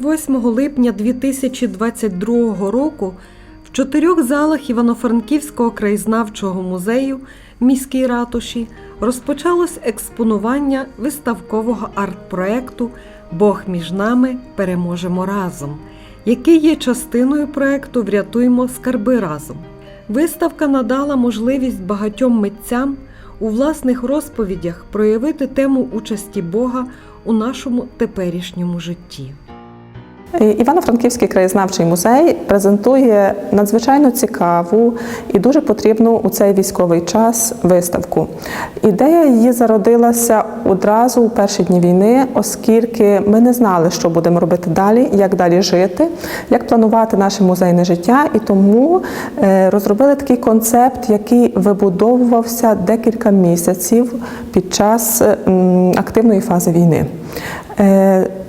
28 липня 2022 року в чотирьох залах Івано-Франківського краєзнавчого музею міській ратуші розпочалось експонування виставкового арт-проекту Бог між нами переможемо разом, який є частиною проекту Врятуймо скарби разом. Виставка надала можливість багатьом митцям у власних розповідях проявити тему участі Бога у нашому теперішньому житті. Е, Івано-Франківський краєзнавчий музей презентує надзвичайно цікаву і дуже потрібну у цей військовий час виставку. Ідея її зародилася одразу у перші дні війни, оскільки ми не знали, що будемо робити далі, як далі жити, як планувати наше музейне життя, і тому е, розробили такий концепт, який вибудовувався декілька місяців під час активної фази війни.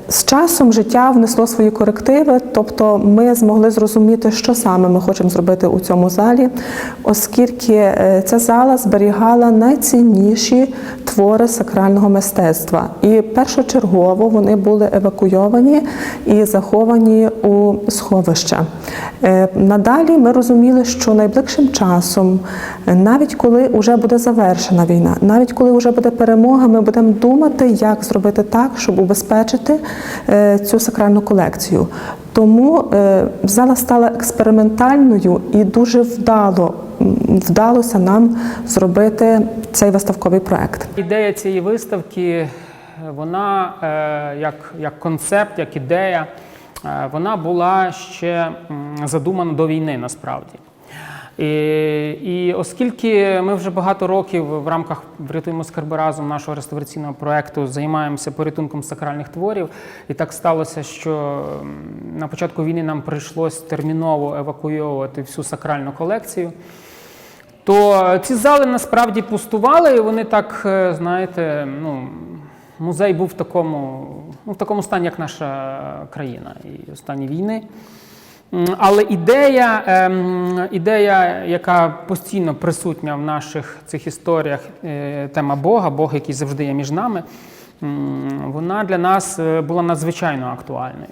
З часом життя внесло свої корективи, тобто ми змогли зрозуміти, що саме ми хочемо зробити у цьому залі, оскільки е, ця зала зберігала найцінніші твори сакрального мистецтва. І першочергово вони були евакуйовані і заховані у сховища. Е, Надалі ми розуміли, що найближчим часом, навіть коли вже буде завершена війна, навіть коли вже буде перемога, ми будемо думати, як зробити так, щоб убезпечити цю сакральну колекцію. Тому е, зала стала експериментальною і дуже вдало вдалося нам зробити цей виставковий проект. Ідея цієї виставки, е, вона е, як, як концепт, як ідея, е, вона була ще задумана до війни насправді. І, і оскільки ми вже багато років в рамках врятуємо скарби разом нашого реставраційного проекту займаємося порятунком сакральних творів, і так сталося, що на початку війни нам прийшлось терміново евакуйовувати всю сакральну колекцію. То ці зали насправді пустували, і вони так, е, знаєте, ну, музей був в такому, ну, в такому стані, як наша країна і в стані війни. Але ідея, ем, ідея, яка постійно присутня в наших цих історіях, е, тема Бога, Бог, який завжди є між нами, вона для нас е, була надзвичайно актуальною.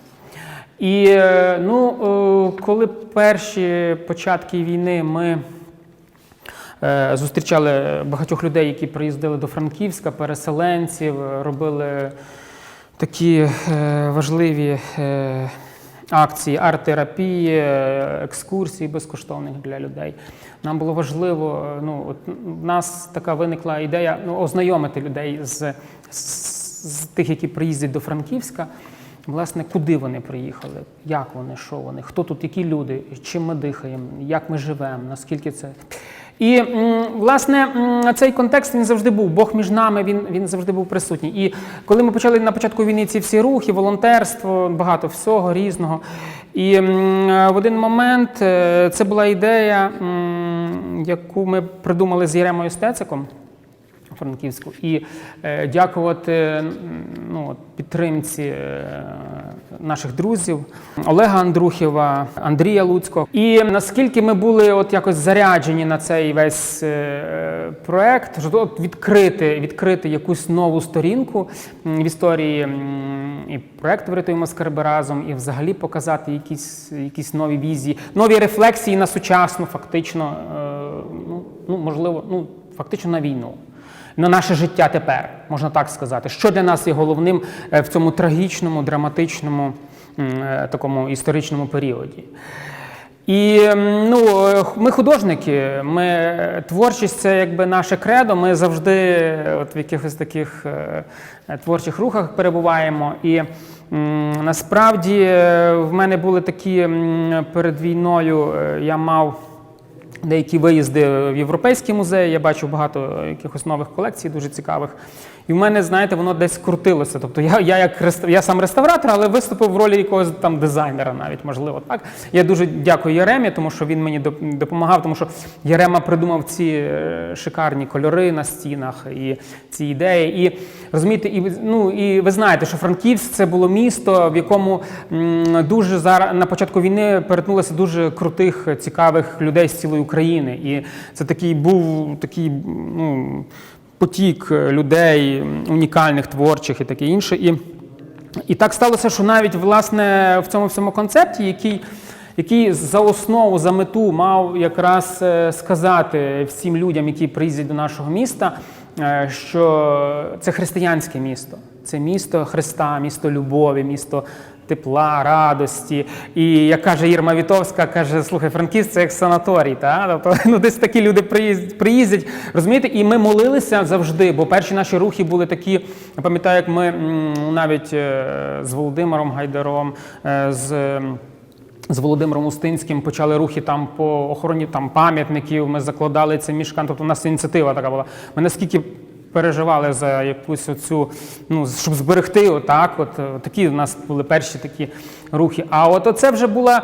І е, ну, коли перші початки війни ми Зустрічали багатьох людей, які приїздили до Франківська, переселенців, робили такі важливі акції арт-терапії, е, екскурсії безкоштовних для людей. Нам було важливо, е, ну, от в нас така виникла ідея ну, ознайомити людей з, з, з тих, які приїздять до Франківська. Власне, куди вони приїхали, як вони, що вони, хто тут, які люди, чим ми дихаємо, як ми живемо, наскільки це. І власне цей контекст він завжди був. Бог між нами, він, він завжди був присутній. І коли ми почали на початку війни ці всі рухи, волонтерство, багато всього різного. І в один момент е, це була ідея, яку ми придумали з Єремою Стециком. Франківську і е, дякувати ну, підтримці е, наших друзів Олега Андрухєва, Андрія Луцького. І наскільки ми були от якось заряджені на цей весь е, проект, що от відкрити, відкрити якусь нову сторінку в історії і проект врятуємо скарби разом, і взагалі показати якісь, якісь нові візії, нові рефлексії на сучасну, фактично, е, ну, ну можливо, ну фактично на війну на наше життя тепер, можна так сказати. Що для нас є головним е, в цьому трагічному, драматичному е, такому історичному періоді? І ну, ми художники, ми творчість це якби наше кредо. Ми завжди е, от в якихось таких творчих рухах перебуваємо. І насправді в мене були такі перед війною, я мав деякі виїзди в європейські музеї. Я бачив багато якихось нових колекцій, дуже цікавих. І в мене, знаєте, воно десь крутилося. Тобто я, я як реста- я сам реставратор, але виступив в ролі якогось там дизайнера, навіть можливо. Так я дуже дякую Яремі, тому що він мені доп- допомагав, тому що Ярема придумав ці е, шикарні кольори на стінах і ці ідеї. І розумієте, і ну і ви знаєте, що Франківськ це було місто, в якому дуже зараз на початку війни перетнулося дуже крутих, цікавих людей з цілої України. І це такий був такий, ну потік людей, унікальних, творчих і таке інше. І І так сталося, що навіть власне в цьому всьому концепті, який, який за основу, за мету мав якраз е, сказати всім людям, які приїздять до нашого міста, е, що це християнське місто, це місто Христа, місто любові, місто тепла, радості. І як каже Ірма Вітовська, каже: слухай, Франківськ це як санаторій. Та? Тобто, ну, десь такі люди приїздять, розумієте, і ми молилися завжди, бо перші наші рухи були такі. Я пам'ятаю, як ми навіть е, з Володимиром Гайдаром, е, з. з Володимиром Устинським почали рухи там по охороні там пам'ятників. Ми закладали це мішкан. Тобто у нас ініціатива така була. Ми наскільки переживали за якусь оцю, ну щоб зберегти отак. От е, такі у нас були перші такі рухи. А от це вже була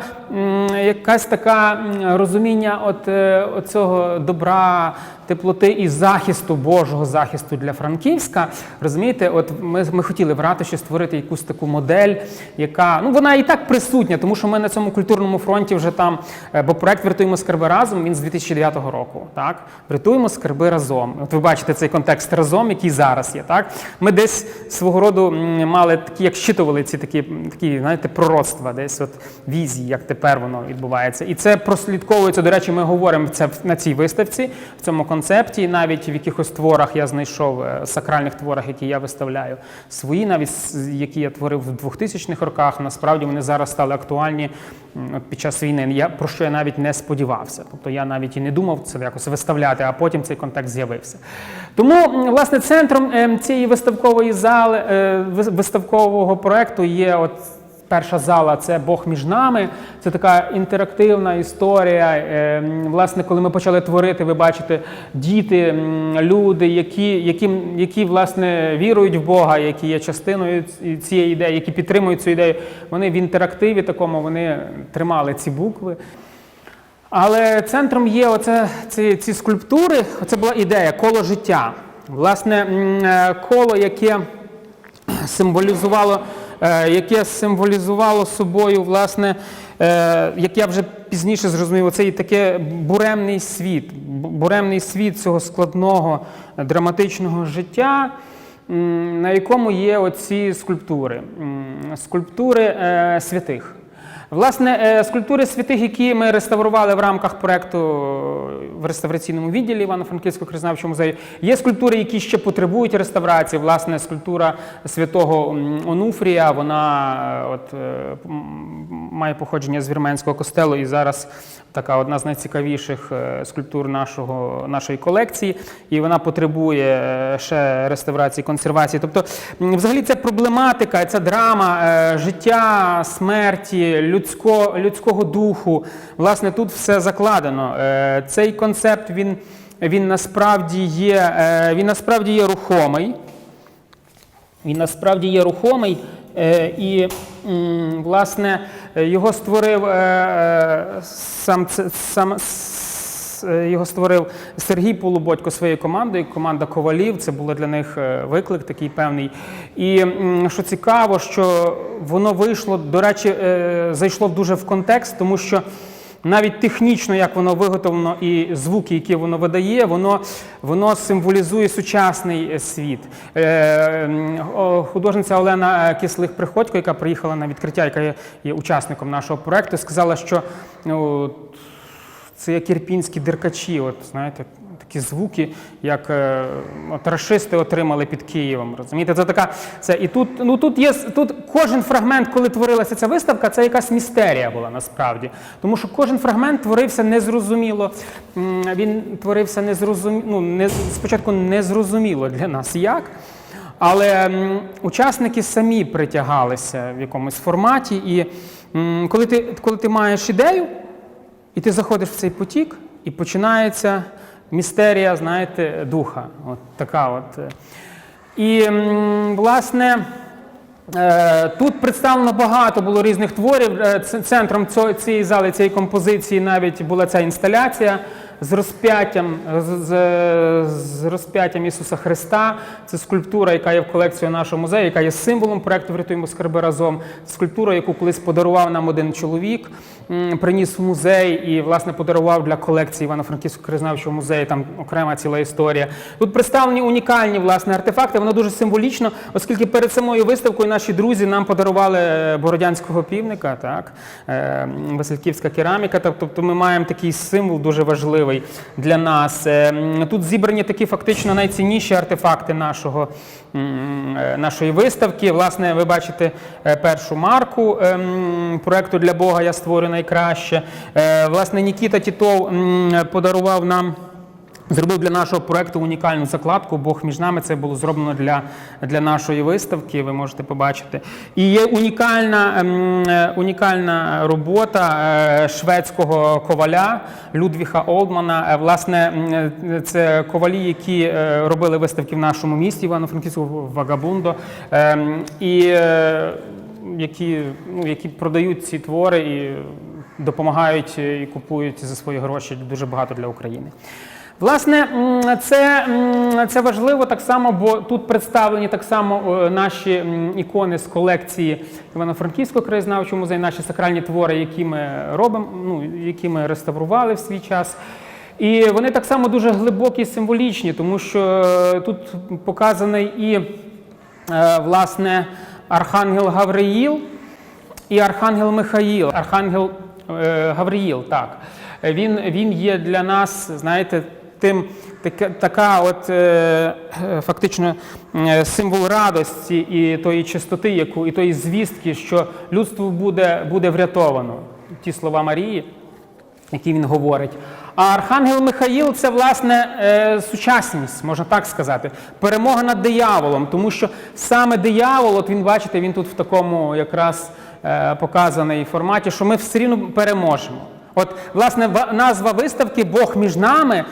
якась така розуміння от цього оцього добра, теплоти і захисту Божого захисту для Франківська. Розумієте, от ми, ми хотіли в ратуші створити якусь таку модель, яка ну вона і так присутня, тому що ми на цьому культурному фронті вже там, е, бо проект Врятуємо скарби разом. Він з 2009 року. Так, врятуємо скарби разом. От ви бачите цей контекст разом, який зараз є. Так, ми десь свого роду мали такі, як щитували ці такі, такі, знаєте, пророцтва, десь от візії, як тепер воно відбувається. І це прослідковується. До речі, ми говоримо це на цій виставці, в цьому концепті. Навіть в якихось творах я знайшов е, сакральних творах, які я виставляю свої, навіть які я творив в 2000-х роках. Насправді вони зараз стали актуальні під час війни. Я про що я навіть не сподівався. Тобто я навіть і не думав це якось виставляти, а потім цей контекст з'явився. Тому, власне, центром ем, цієї виставкової зали е, виставкового проекту є от. Перша зала це Бог між нами. Це така інтерактивна історія. Е, Власне, коли ми почали творити, ви бачите, діти, люди, які, які, які власне вірують в Бога, які є частиною цієї ідеї, які підтримують цю ідею. Вони в інтерактиві такому вони тримали ці букви. Але центром є оце, ці, ці скульптури. Оце була ідея коло життя. Власне, е, коло, яке символізувало, яке символізувало собою, власне, е, як я вже пізніше зрозумів, це і таке буремний світ, буремний світ цього складного е, драматичного життя, на якому є оці скульптури, скульптури е, святих. Власне, е, скульптури святих, які ми реставрували в рамках проекту в реставраційному відділі Івано-Франківського краєзнавчого музею, є скульптури, які ще потребують реставрації. Власне, скульптура святого Онуфрія, вона е, от, е, має походження з вірменського костелу і зараз така одна з найцікавіших е, скульптур нашого, нашої колекції, і вона потребує е, ще реставрації, консервації. Тобто, взагалі, ця проблематика, ця драма е, життя, смерті, людсько, людського духу. Власне, тут все закладено. Цей концепт він, він насправді є, він насправді є рухомий. Він насправді є рухомий, і, власне, е, його створив е, е, сам, сам е, його створив Сергій Полуботько своєю командою, команда ковалів. Це було для них е, виклик такий певний. І що цікаво, що воно вийшло, до речі, е, зайшло дуже в контекст, тому що. Навіть технічно, як воно виготовлено, і звуки, які воно видає, воно, воно символізує сучасний е, світ. Е, художниця Олена Кислих Приходько, яка приїхала на відкриття, яка є учасником нашого проекту, сказала, що ну, це як ірпінські деркачі, от знаєте, такі звуки, як е, от рашисти отримали під Києвом. Розумієте, це така. Це і тут, ну тут є тут кожен фрагмент, коли творилася ця виставка, це якась містерія була насправді. Тому що кожен фрагмент творився незрозуміло. Він творився незрозуміло, ну, не спочатку незрозуміло для нас як. Але учасники самі притягалися в якомусь форматі, і коли ти, коли ти маєш ідею, і ти заходиш в цей потік, і починається містерія, знаєте, духа. От така от. І, власне, е, тут представлено багато було різних творів. Е, Центром цієї зали, цієї композиції навіть була ця інсталяція з розп'яттям, з, з, розп'яттям Ісуса Христа. Це скульптура, яка є в колекції нашого музею, яка є символом проекту Врятуємо скарби разом. Скульптура, яку колись подарував нам один чоловік, приніс в музей і, власне, подарував для колекції Івано-Франківського краєзнавчого музею. Там окрема ціла історія. Тут представлені унікальні власне артефакти. Воно дуже символічно, оскільки перед самою виставкою наші друзі нам подарували е, бородянського півника, так е, Васильківська кераміка. Тоб- Тобто ми маємо такий символ дуже важливий для нас. Е, Тут зібрані такі фактично найцінніші артефакти нашого, е, нашої виставки. Власне, ви бачите е, першу марку проекту для Бога Я створю найкраще. Власне, Нікіта Тітов подарував нам. Зробив для нашого проекту унікальну закладку. Бог між нами це було зроблено для, для нашої виставки. Ви можете побачити. І є унікальна, ем, е, унікальна робота е, шведського коваля Людвіха Олдмана. Е, Власне, це ковалі, які робили виставки в нашому місті Івано-Франківську Вагабундо. Ем, І які, ну, які продають ці твори і допомагають і купують за свої гроші дуже багато для України. Власне, це, це важливо так само, бо тут представлені так само е, наші ікони з колекції Івано-Франківського краєзнавчого музею, наші сакральні твори, які ми робимо, ну, які ми реставрували в свій час. І вони так само дуже глибокі і символічні, тому що е, тут показаний і е, власне Архангел Гавриїл і Архангел Михаїл. Архангел Гавриїл, так. Він, він є для нас, знаєте, тим, така, така от, е, е, фактично е, символ радості і тої чистоти, яку, і тої звістки, що людство буде, буде врятовано. Ті слова Марії які він говорить. А Архангел Михаїл це власне сучасність, можна так сказати, перемога над дияволом, тому що саме диявол, от він бачите, він тут в такому якраз показаний форматі, що ми все рівно переможемо. От, власне, назва виставки Бог між нами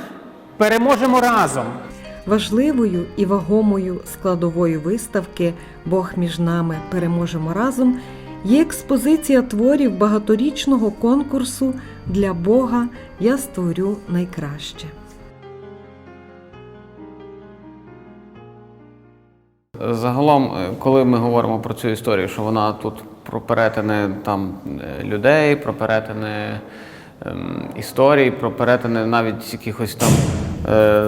переможемо разом. Важливою і вагомою складовою виставки Бог між нами переможемо разом є експозиція творів багаторічного конкурсу для Бога Я створю найкраще. Загалом, е, коли ми говоримо про цю історію, що вона тут про перетини там е, людей, про перетини ем, історій, про перетини навіть якихось там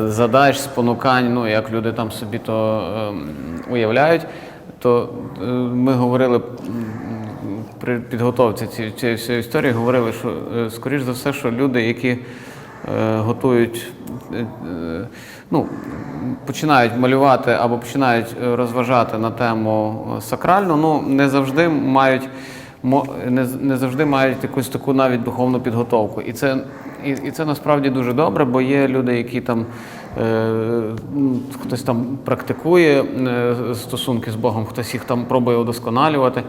задач, спонукань, ну як люди там собі то ем, уявляють, то е, ми говорили при підготовці цієї, цієї всієї історії, говорили, що е, скоріш за все, що люди, які е, готують, е, е, ну, починають малювати або починають е, розважати на тему е, сакральну, ну не завжди мають. Не, завжди мають якусь таку навіть духовну підготовку. І це, і, і це насправді дуже добре, бо є люди, які там е, хтось там практикує е, стосунки з Богом, хтось їх там пробує удосконалювати,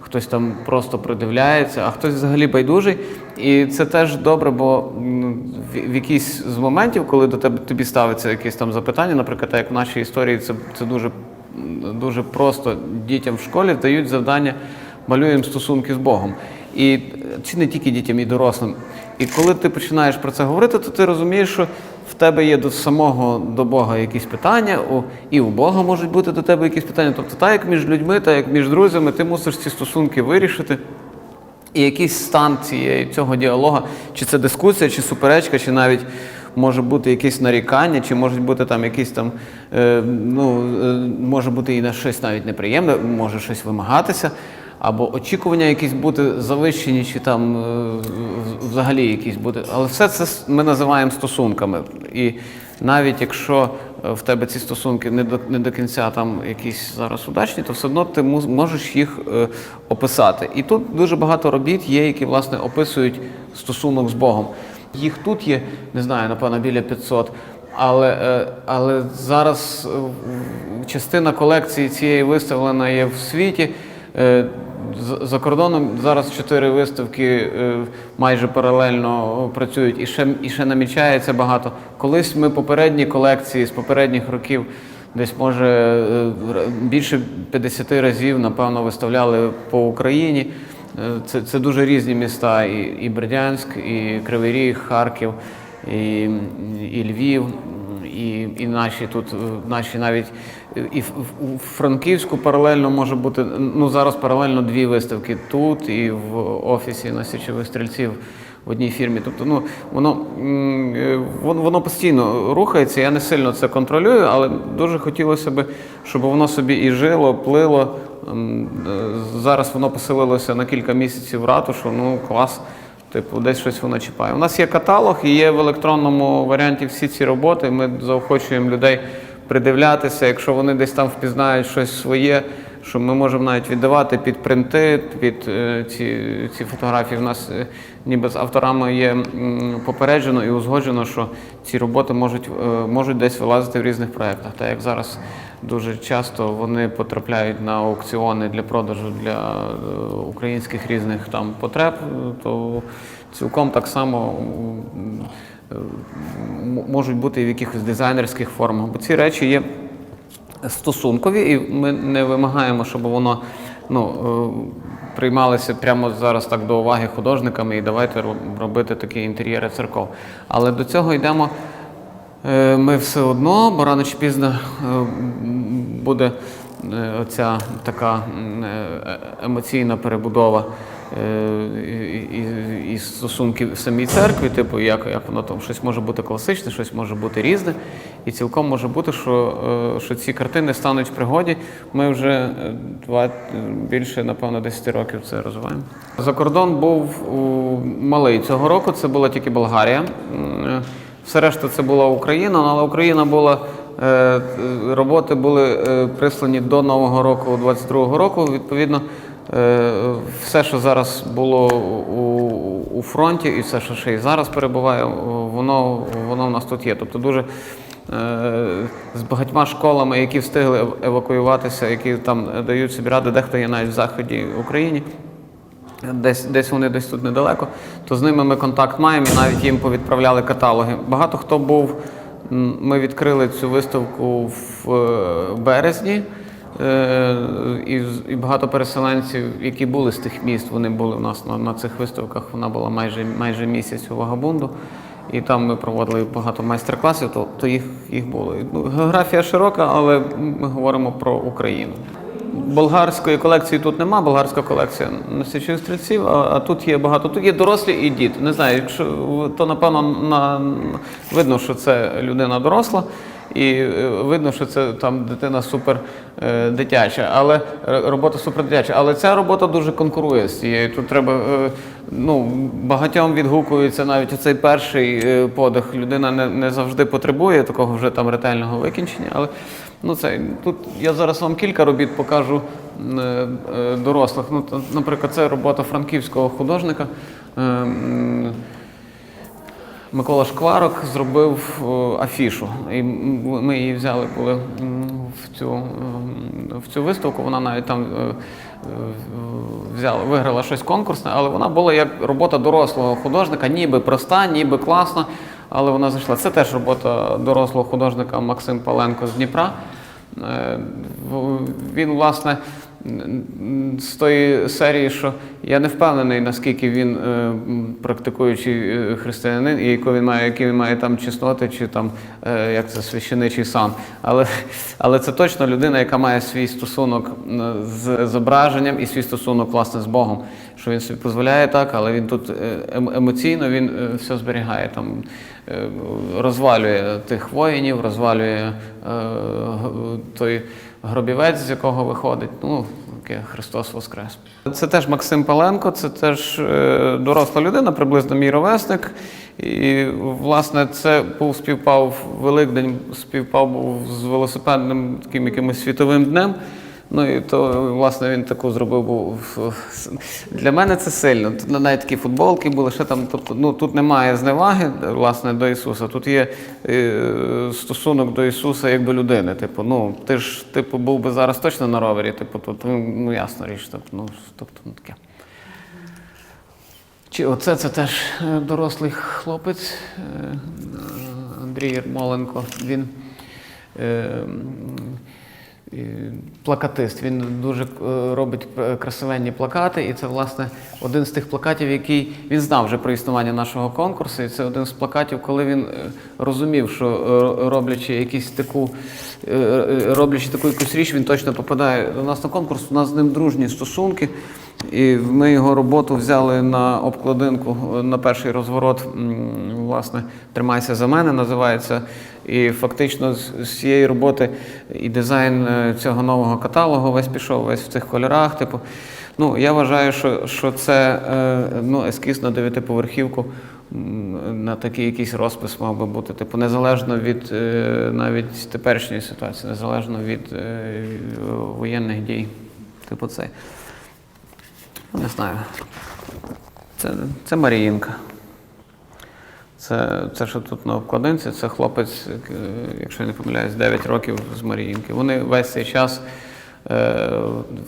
хтось там просто придивляється, а хтось взагалі байдужий. І це теж добре, бо в, в якийсь з моментів, коли до тебе тобі ставиться якесь там запитання, наприклад, як в нашій історії, це, це дуже, дуже просто дітям в школі дають завдання малюємо стосунки з Богом. І е, чи не тільки дітям, і дорослим. І коли ти починаєш про це говорити, то ти розумієш, що в тебе є до самого до Бога якісь питання, і у Бога можуть бути до тебе якісь питання. Тобто, так як між людьми, так як між друзями, ти мусиш ці стосунки вирішити. І якийсь стан цієї цього діалогу, чи це дискусія, чи суперечка, чи навіть може бути якесь нарікання, чи можуть бути там якісь там, е, ну, е, може бути і на щось навіть неприємне, може щось вимагатися, або очікування якісь бути завищені, чи там е, взагалі якісь бути. Але все це ми називаємо стосунками. І навіть якщо е, в тебе ці стосунки не до, не до кінця там якісь зараз удачні, то все одно ти можеш їх е, описати. І тут дуже багато робіт є, які власне описують стосунок з Богом. Їх тут є, не знаю, напевно, біля 500. Але, е, але зараз частина колекції цієї виставлена є в світі. За кордоном зараз чотири виставки е, майже паралельно працюють і ще, і ще намічається багато. Колись ми попередні колекції з попередніх років, десь може е, більше 50 разів, напевно, виставляли по Україні. Е, Це, це дуже різні міста, і, і Бердянськ, і Кривий Ріг, Харків, і, і Львів, і, і наші тут, е, наші навіть е, і в, Франківську паралельно може бути, ну зараз паралельно дві виставки тут і в офісі на січових стрільців в одній фірмі. Тобто, ну воно, воно, постійно рухається. Я не сильно це контролюю, але дуже хотілося б, щоб воно собі і жило, плило. Е, Зараз воно поселилося на кілька місяців ратушу. Ну клас. Типу, десь щось воно чіпає. У нас є каталог і є в електронному варіанті всі ці роботи. Ми заохочуємо людей придивлятися, якщо вони десь там впізнають щось своє, що ми можемо навіть віддавати під принти, під е, ці, ці фотографії. У нас е, ніби з авторами є попереджено і узгоджено, що ці роботи можуть, е, можуть десь вилазити в різних проєктах. Так як зараз дуже часто вони потрапляють на аукціони для продажу для українських різних там потреб, то цілком так само можуть бути в якихось дизайнерських формах. Бо ці речі є стосункові, і ми не вимагаємо, щоб воно ну, е, приймалося прямо зараз так до уваги художниками і давайте робити такі інтер'єри церков. Але до цього йдемо. Е, Ми все одно, бо рано чи пізно е, буде оця така емоційна перебудова і, і, і стосунків в самій церкві, типу, як, як воно там щось може бути класичне, щось може бути різне. І цілком може бути, що, е, що ці картини стануть в пригоді. Ми вже е, два, е, більше, напевно, 10 років це розвиваємо. За кордон був у, малий цього року, це була тільки Болгарія. Е, все решта це була Україна, але Україна була. е, е, Роботи були е, прислані до Нового року 22-го року. Відповідно, е, все, що зараз було у, у фронті, і все, що ще й зараз перебуває, воно, воно в нас тут є. Тобто дуже е, з багатьма школами, які встигли евакуюватися, які там дають собі ради, дехто є навіть в Заході в Україні. Десь, десь вони десь тут недалеко, то з ними ми контакт маємо і навіть їм повідправляли каталоги. Багато хто був. Ми відкрили цю виставку в е, березні, е, і, і багато переселенців, які були з тих міст, вони були у нас на, на цих виставках. Вона була майже, майже місяць у Вагабунду. І там ми проводили багато майстер-класів, то, то їх, їх було. Ну, географія широка, але ми говоримо про Україну. Болгарської колекції тут нема, болгарська колекція носячих стрільців, а, а тут є багато. Тут є дорослі і діти. Не знаю, якщо то напевно на, видно, що це людина доросла, і е, видно, що це там дитина супер е, дитяча, але робота супер дитяча. Але ця робота дуже конкурує з цією. Тут треба е, ну, багатьом відгукується навіть оцей перший е, подих. Людина не, не завжди потребує такого вже там ретельного викінчення. Але ну, це, тут я зараз вам кілька робіт покажу е, е, дорослих. Ну, наприклад, це робота франківського художника. Микола Шкварок зробив е, афішу. І ми її взяли м, в цю, в цю виставку. Вона навіть там е, е, взяла, виграла щось конкурсне, але вона була як робота дорослого художника, ніби проста, ніби класна, але вона зайшла. Це теж робота дорослого художника Максим Паленко з Дніпра. Він, власне, з тої серії, що я не впевнений, наскільки він е, практикуючий е, християнин, і яку він має, які він має там чесноти, чи там е, як це священичий сан. Але, але це точно людина, яка має свій стосунок з зображенням і свій стосунок власне з Богом. Що він собі дозволяє так, але він тут е, ем- емоційно він е, все зберігає там. Розвалює тих воїнів, розвалює е, той гробівець, з якого виходить. Ну, Христос Воскрес. Це теж Максим Паленко, це теж е, доросла людина, приблизно мій ровесник. І, власне, це був співпав Великдень, співпав був з велосипедним таким якимось світовим днем. Ну і то, власне, він таку зробив. Був для мене це сильно. Тут навіть такі футболки були, ще там. Тобто, ну тут немає зневаги власне до Ісуса. Тут є е, стосунок до Ісуса як до людини. Типу, ну ти ж типу був би зараз точно на ровері. Типу, тут ну, ясна річ. Тобто, ну тобто ну, таке. Чи оце це теж е, дорослий хлопець е, Андрій Ярмоленко. Він плакатист. Він дуже е, робить е, красивенні плакати, і це, власне, один з тих плакатів, який він знав вже про існування нашого конкурсу. І це один з плакатів, коли він е, розумів, що роблячи якісь таку, роблячи таку якусь річ, він точно попадає до нас на конкурс. У нас з ним дружні стосунки. І ми його роботу взяли на обкладинку на перший розворот. Власне, тримайся за мене називається. І фактично з цієї роботи і дизайн е, цього нового каталогу весь пішов, весь в цих кольорах. Типу, ну я вважаю, що, що це е, ну, ескіз на дев'ятиповерхівку. На такий якийсь розпис мав би бути, типу, незалежно від е, навіть теперішньої ситуації, незалежно від воєнних дій. Типу цей. Не знаю. Це, це Маріїнка. Це, це, що тут на обкладинці, це хлопець, е, якщо я не помиляюсь, 9 років з Маріїнки. Вони весь цей час, е,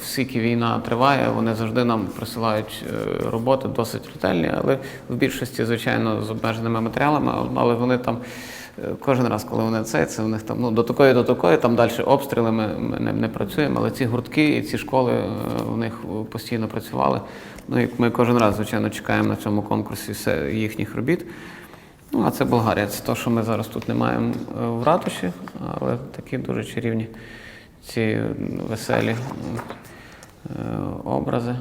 скільки війна триває, вони завжди нам присилають е, роботи досить ретельні, але в більшості, звичайно, з обмеженими матеріалами, але вони там. Кожен раз, коли вони це, це у них там ну, до такої, до такої, там далі обстріли, ми, ми не, не працюємо, але ці гуртки і ці школи е, в них постійно працювали. Ну і ми кожен раз, звичайно, чекаємо на цьому конкурсі все їхніх робіт. Ну, а це Болгарія. Це те, що ми зараз тут не маємо е, в ратуші, але такі дуже чарівні ці веселі е, образи.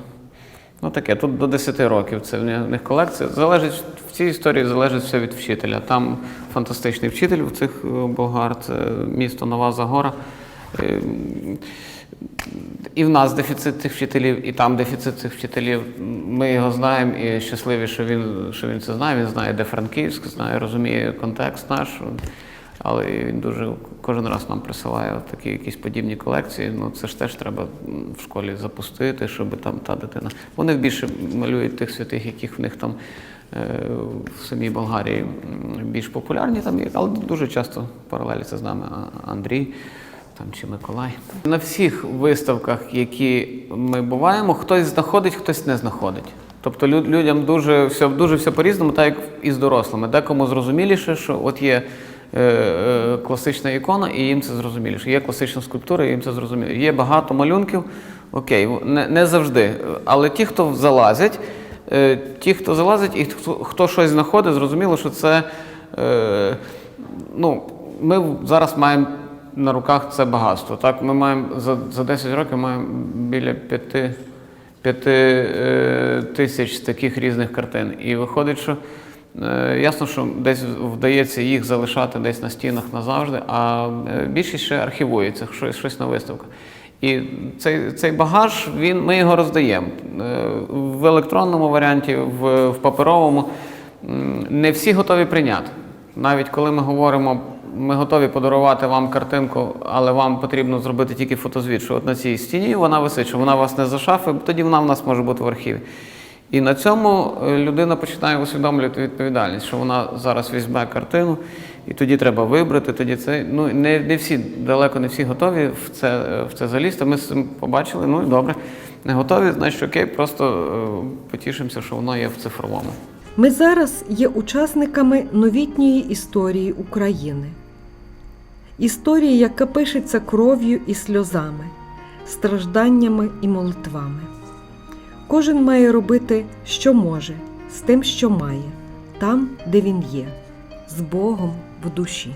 Ну таке, тут до 10 років це в них- колекція. Залежить, в цій історії залежить все від вчителя. Там фантастичний вчитель у цих е, болгар, це місто Нова Загора. Е, і в нас дефіцит цих вчителів, і там дефіцит цих вчителів. Ми його знаємо і щасливі, що він, що він це знає. Він знає, де Франківськ, знає, розуміє контекст наш. Але він дуже кожен раз нам присилає такі якісь подібні колекції. Ну це ж теж треба в школі запустити, щоб там та дитина. Вони більше малюють тих святих, яких в них там е, в самій Болгарії більш популярні, там, але дуже часто паралелі це з нами Андрій там чи Миколай. На всіх виставках, які ми буваємо, хтось знаходить, хтось не знаходить. Тобто людям дуже все, дуже все по-різному, так як і з дорослими. Декому зрозуміліше, що от є класична ікона, і їм це зрозуміліше. Є класична скульптура, і їм це зрозуміло. Є багато малюнків, окей, не, не завжди. Але ті, хто залазять, е, ті, хто залазить, і хто, хто щось знаходить, зрозуміло, що це. Е, ну, ми зараз маємо на руках це багатство. Так, ми маємо за, за 10 років маємо біля 5, 5 е, тисяч таких різних картин. І виходить, що е, ясно, що десь вдається їх залишати десь на стінах назавжди, а е, більшість ще архівується, щось, на виставках. І цей, цей багаж, він, ми його роздаємо Е, в електронному варіанті, в, в паперовому. Не всі готові прийняти. Навіть коли ми говоримо, ми готові подарувати вам картинку, але вам потрібно зробити тільки фотозвіт, що от на цій стіні вона висить, що вона вас не за шафи, тоді вона в нас може бути в архіві. І на цьому е, людина починає усвідомлювати відповідальність, що вона зараз візьме картину, і тоді треба вибрати. Тоді це ну не, не всі далеко не всі готові в це в це залізти. Ми з цим побачили. Ну і добре, не готові, значить окей, просто е, потішимося, що воно є в цифровому. Ми зараз є учасниками новітньої історії України. Історії, яка пишеться кров'ю і сльозами, стражданнями і молитвами. Кожен має робити, що може, з тим, що має, там, де він є, з Богом в душі.